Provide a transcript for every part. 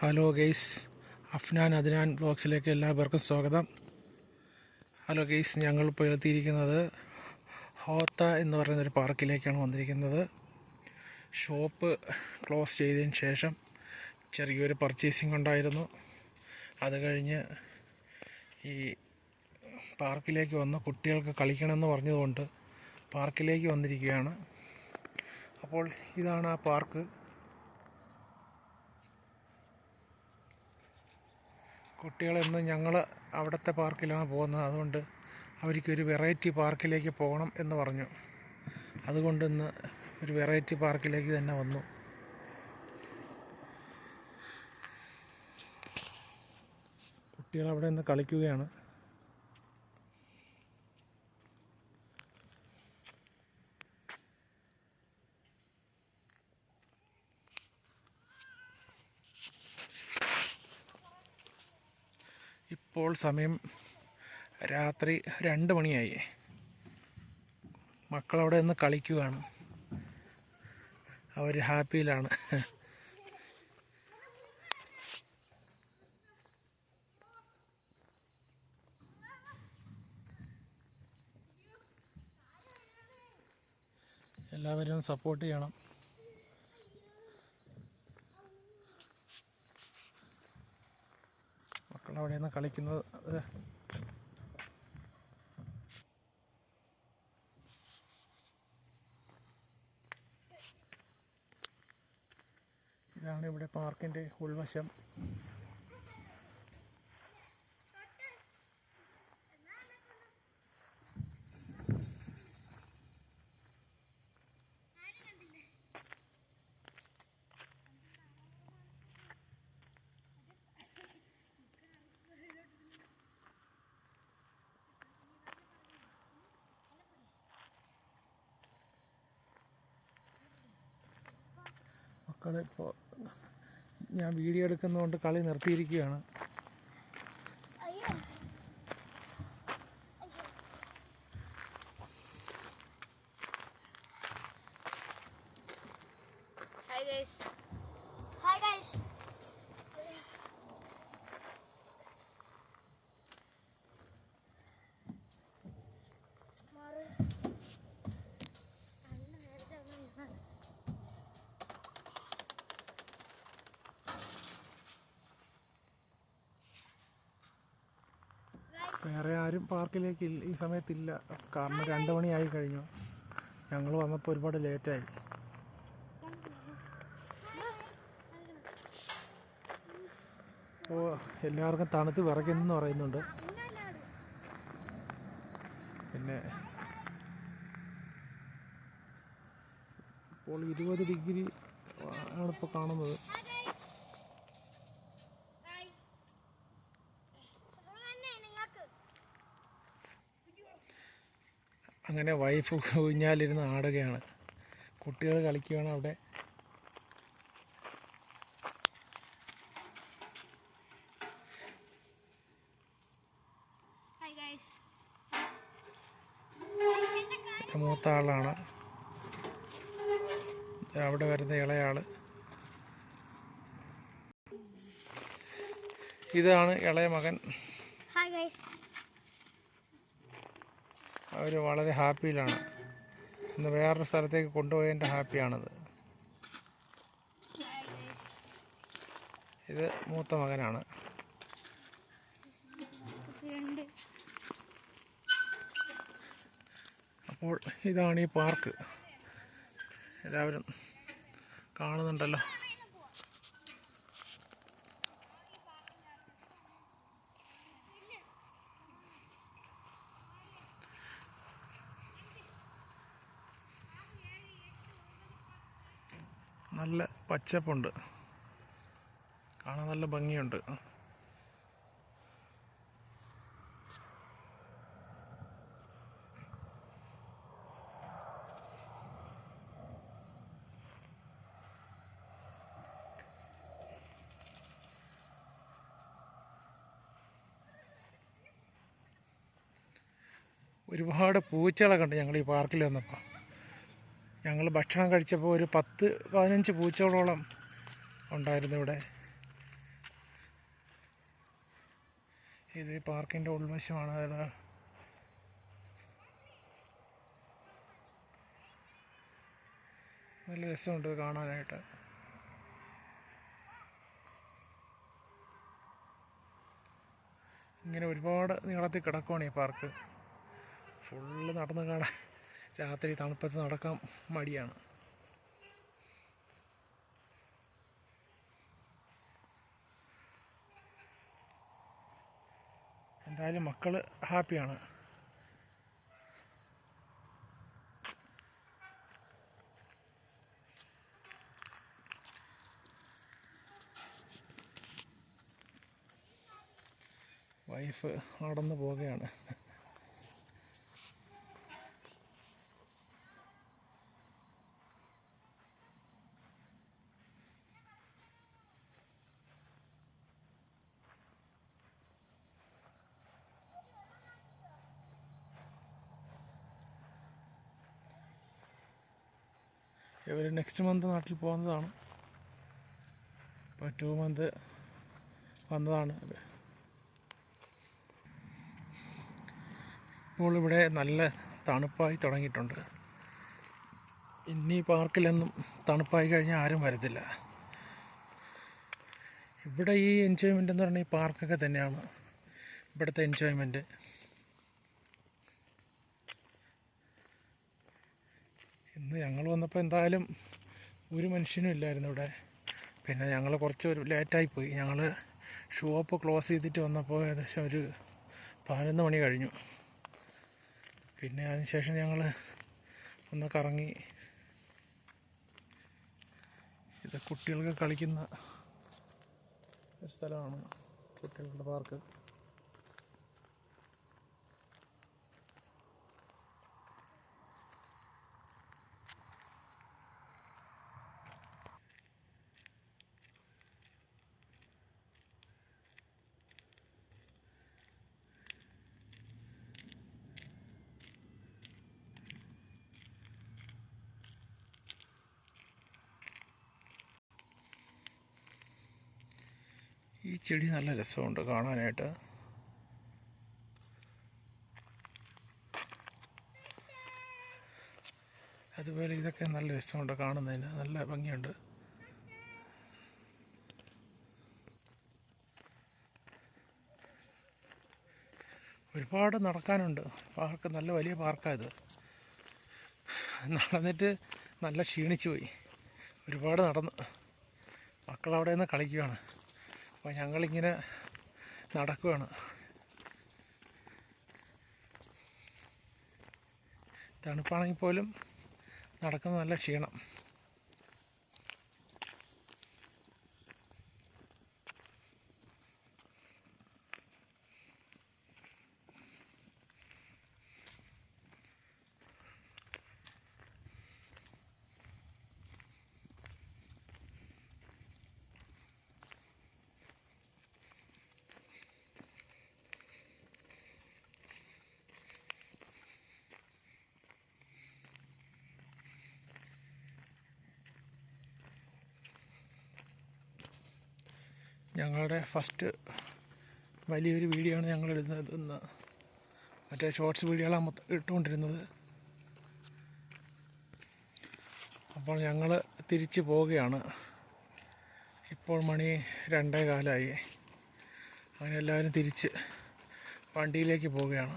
Hello guys Afnan Adnan ബ്ലോഗ്സിലേക്ക് എല്ലാവർക്കും സ്വാഗതം. ഹലോ ഗെയ്സ് ഞങ്ങൾ ഇപ്പോൾ എത്തിയിരിക്കുന്നത് ഹോത്ത എന്ന് പറയുന്ന ഒരു പാർക്കിലേക്കാണ് വന്നിരിക്കുന്നത്. ഷോപ്പ് ക്ലോസ് ചെയ്തതിന് ശേഷം ചെറിയൊരു പർച്ചേസിംഗ് ഉണ്ടായിരുന്നു. അത് കഴിഞ്ഞ് ഈ പാർക്കിലേക്ക് വന്ന് കുട്ടികൾക്ക് കളിക്കണമെന്ന് പറഞ്ഞതുകൊണ്ട് പാർക്കിലേക്ക് വന്നിരിക്കുകയാണ്. അപ്പോൾ ഇതാണ് ആ പാർക്ക്. കുട്ടികളെന്നും ഞങ്ങൾ അവിടുത്തെ പാർക്കിലാണ് പോകുന്നത്. അതുകൊണ്ട് അവർക്കൊരു വെറൈറ്റി പാർക്കിലേക്ക് പോകണം എന്ന് പറഞ്ഞു. അതുകൊണ്ട് ഇന്ന് ഒരു വെറൈറ്റി പാർക്കിലേക്ക് തന്നെ വന്നു. കുട്ടികൾ അവിടെ നിന്ന് കളിക്കുകയാണ്. ഇപ്പോൾ സമയം രാത്രി രണ്ട് മണിയായി. മക്കളവിടെ നിന്ന് കളിക്കുകയാണ് അവർ ഹാപ്പിയിലാണ്. എല്ലാവരും സപ്പോർട്ട് ചെയ്യണം മക്കൾ അവിടെ നിന്ന് കളിക്കുന്നത് ഇതാണ് ഇവിടെ പാർക്കിന്റെ ഉൾവശം. മക്കൾ ഇപ്പോൾ ഞാൻ വീഡിയോ എടുക്കുന്നതുകൊണ്ട് കളി നിർത്തിയിരിക്കുകയാണ്. വേറെ ആരും പാർക്കിലേക്ക് ഈ സമയത്തില്ല. കാരണം രണ്ട് മണിയായി കഴിഞ്ഞു. ഞങ്ങൾ വന്നപ്പോൾ ഒരുപാട് ലേറ്റായി ഓ എല്ലാവർക്കും തണുത്ത് വിറയ്ക്കുന്നെന്ന് പറയുന്നുണ്ട്. പിന്നെ ഇപ്പോൾ ഇരുപത് ഡിഗ്രി ആണ് ഇപ്പോൾ കാണുന്നത്. അങ്ങനെ വൈഫ് ഊഞ്ഞാലിരുന്ന് ആടുകയാണ്. കുട്ടികൾ കളിക്കുകയാണ് അവിടെ. മൂത്ത ആളാണ്. അവിടെ വരുന്ന ഇളയാൾ. ഇതാണ് ഇളയ മകൻ. Guys. അവർ വളരെ ഹാപ്പിയിലാണ്. ഇന്ന് വേറൊരു സ്ഥലത്തേക്ക് കൊണ്ടുപോയതിന്റെ ഹാപ്പിയാണത്. ഇത് മൂത്ത മകനാണ്. അപ്പോൾ ഇതാണ് ഈ പാർക്ക്. എല്ലാവരും കാണുന്നുണ്ടല്ലോ. നല്ല പച്ചപ്പുണ്ട്. കാണാൻ നല്ല ഭംഗിയുണ്ട്. ഒരുപാട് പൂച്ചകളെ ഉണ്ട് ഞങ്ങൾ ഈ പാർക്കിൽ വന്നപ്പോൾ. ഞങ്ങൾ ഭക്ഷണം കഴിച്ചപ്പോൾ ഒരു പത്ത് പതിനഞ്ച് പൂച്ചകളോളം ഉണ്ടായിരുന്നു ഇവിടെ. ഇത് പാർക്കിന്റെ ഉൾവശമാണ്. അതിൽ നല്ല രസമുണ്ട് കാണാനായിട്ട്. ഇങ്ങനെ ഒരുപാട് നീളത്തിൽ കിടക്കുവാണ് ഈ പാർക്ക്. ഫുള്ള് നടന്ന് കാണാൻ രാത്രി തണുപ്പത്ത് നടക്കാൻ മടിയാണ്. എന്തായാലും മക്കൾ ഹാപ്പിയാണ്. വൈഫ് നടന്നു പോവുകയാണ്. ഇവർ നെക്സ്റ്റ് മന്ത് നാട്ടിൽ പോകുന്നതാണ്. ഇപ്പോൾ ടു മന്ത് വന്നതാണ് ഇപ്പോൾ ഇവിടെ നല്ല തണുപ്പായി തുടങ്ങിയിട്ടുണ്ട്. ഇനി പാർക്കിലൊന്നും തണുപ്പായി കഴിഞ്ഞാൽ ആരും വരത്തില്ല. ഇവിടെ ഈ എൻജോയ്മെന്റ് എന്ന് പറഞ്ഞാൽ ഈ പാർക്കൊക്കെ തന്നെയാണ്. ഇവിടുത്തെ എൻജോയ്മെന്റ് ഇന്ന് ഞങ്ങൾ വന്നപ്പോൾ എന്തായാലും ഒരു മനുഷ്യനും ഇല്ലായിരുന്നു ഇവിടെ. പിന്നെ ഞങ്ങൾ കുറച്ച് ഒരു ലേറ്റായി പോയി. ഞങ്ങൾ ഷോപ്പ് ക്ലോസ് ചെയ്തിട്ട് വന്നപ്പോൾ ഏകദേശം ഒരു പതിനൊന്ന് മണി കഴിഞ്ഞു. പിന്നെ അതിനുശേഷം ഞങ്ങൾ ഒന്ന് കറങ്ങി. ഇത് കുട്ടികൾക്ക് കളിക്കുന്ന ഒരു സ്ഥലമാണ് കുട്ടികളുടെ പാർക്ക് ചെടി നല്ല രസമുണ്ട് കാണാനായിട്ട്. അതുപോലെ ഇതൊക്കെ നല്ല രസമുണ്ട് കാണുന്നതിന്. നല്ല ഭംഗിയുണ്ട്. ഒരുപാട് നടക്കാനുണ്ട്. പാർക്ക് നല്ല വലിയ പാർക്കാണ് ഇത്. നടന്നിട്ട് നല്ല ക്ഷീണിച്ചു പോയി. ഒരുപാട് നടന്ന്. മക്കളവിടെ നിന്ന് കളിക്കുകയാണ് അപ്പോൾ ഞങ്ങളിങ്ങനെ നടക്കുകയാണ് തണുപ്പാണെങ്കിൽ പോലും നടക്കുന്ന നല്ല ക്ഷീണം. ഞങ്ങളുടെ ഫസ്റ്റ് വലിയൊരു വീഡിയോ ആണ് ഞങ്ങൾ ഇടുന്നത് ഇന്ന്. മറ്റേ ഷോർട്സ് വീഡിയോകളാണ് മൊത്തം ഇട്ടുകൊണ്ടിരുന്നത്. അപ്പോൾ ഞങ്ങൾ തിരിച്ചു പോവുകയാണ്. ഇപ്പോൾ മണി രണ്ടേ കാലമായി അങ്ങനെ എല്ലാവരും തിരിച്ച് വണ്ടിയിലേക്ക് പോവുകയാണ്.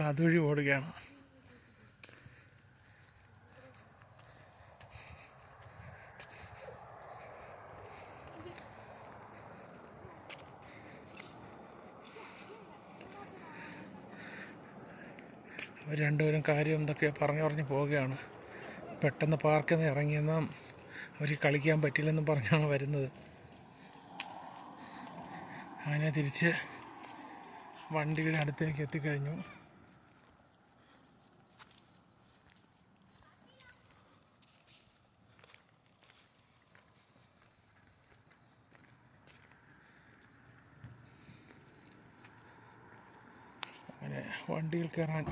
ഒരാൾ അതുവഴി ഓടുകയാണ്. അവർ രണ്ടുപേരും കാര്യം എന്തൊക്കെ പറഞ്ഞു പറഞ്ഞ് പോവുകയാണ്. പെട്ടെന്ന് പാർക്കിൽ നിന്ന് ഇറങ്ങിയെന്നും അവർ കളിക്കാൻ പറ്റില്ലെന്നും പറഞ്ഞാണ് വരുന്നത്. അങ്ങനെ തിരിച്ച് വണ്ടിയുടെ അടുത്തേക്ക് എത്തിക്കഴിഞ്ഞു. വണ്ടിയിൽ കയറാൻ